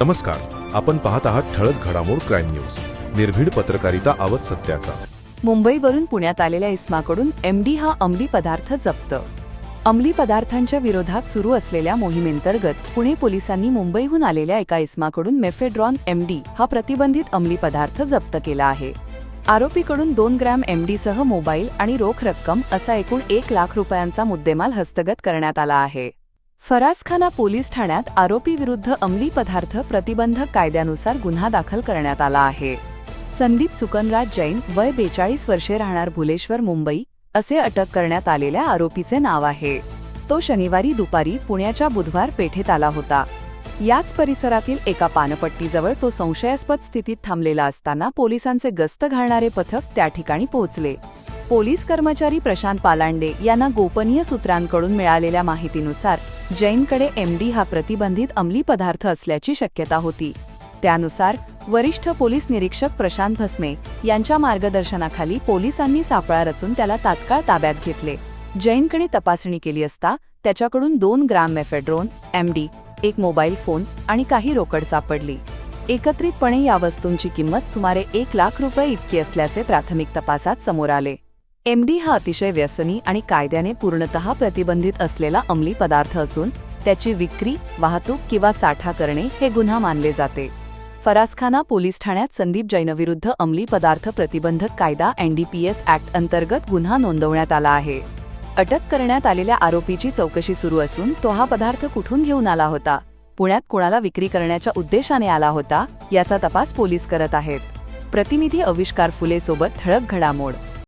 नमस्कार आपण पाहत आहात ठळक घडामोड क्राईम न्यूज. निर्भीड पत्रकारिता आवत सत्याचा. मुंबईवरून पुण्यात आलेल्या इस्माकडून एमडी हा अंमली पदार्थ जप्त. अंमली पदार्थांच्या विरोधात सुरू असलेल्या मोहिमेंतर्गत पुणे पोलिसांनी मुंबईहून आलेल्या एका इस्माकडून मेफेड्रॉन एमडी हा प्रतिबंधित अंमली पदार्थ जप्त केला आहे. आरोपीकडून दोन ग्रॅम एमडीसह मोबाईल आणि रोख रक्कम असा एकूण एक लाख रुपयांचा मुद्देमाल हस्तगत करण्यात आला आहे. फरासखाना पोलीस ठाण्यात आरोपीविरुद्ध अंमली पदार्थ प्रतिबंधक कायद्यानुसार गुन्हा दाखल करण्यात आला आहे. संदीप सुकनराज जैन वय बेचाळीस वर्षे राहणार भुलेश्वर मुंबई असे अटक करण्यात आलेल्या आरोपीचे नाव आहे. तो शनिवारी दुपारी पुण्याच्या बुधवार पेठेत आला होता. याच परिसरातील एका पानपट्टीजवळ तो संशयास्पद स्थितीत थांबलेला असताना पोलिसांचे गस्त घालणारे पथक त्या ठिकाणी पोहोचले. पोलीस कर्मचारी प्रशांत पालांडे यांना गोपनीय सूत्रांकडून मिळालेल्या माहितीनुसार जैनकडे एमडी हा प्रतिबंधित अंमली पदार्थ असल्याची शक्यता होती. त्यानुसार वरिष्ठ पोलीस निरीक्षक प्रशांत भस्मे यांच्या मार्गदर्शनाखाली पोलिसांनी सापळा रचून त्याला तात्काळ ताब्यात घेतले. जैनकडे तपासणी केली असता त्याच्याकडून दोन ग्राम मेफेड्रोन एमडी एक मोबाईल फोन आणि काही रोकड सापडली. एकत्रितपणे या वस्तूंची किंमत सुमारे एक लाख रुपये इतकी असल्याचे प्राथमिक तपासात समोर आले. एम डी हा अतिशय व्यसनी आणि कायद्याने पूर्णतः प्रतिबंधित असलेला अंमली पदार्थ असून त्याची विक्री वाहतूक किंवा साठा करणे हे गुन्हा मानले जाते. फरासखाना पोलीस ठाण्यात संदीप जैनविरुद्ध अंमली पदार्थ प्रतिबंधक कायदा एनडीपीएस ऍक्ट अंतर्गत गुन्हा नोंदवण्यात आला आहे. अटक करण्यात आलेल्या आरोपीची चौकशी सुरू असून तो हा पदार्थ कुठून घेऊन आला होता पुण्यात कोणाला विक्री करण्याच्या उद्देशाने आला होता याचा तपास पोलीस करत आहेत. प्रतिनिधी अविष्कार फुले सोबत ठळक घडामोड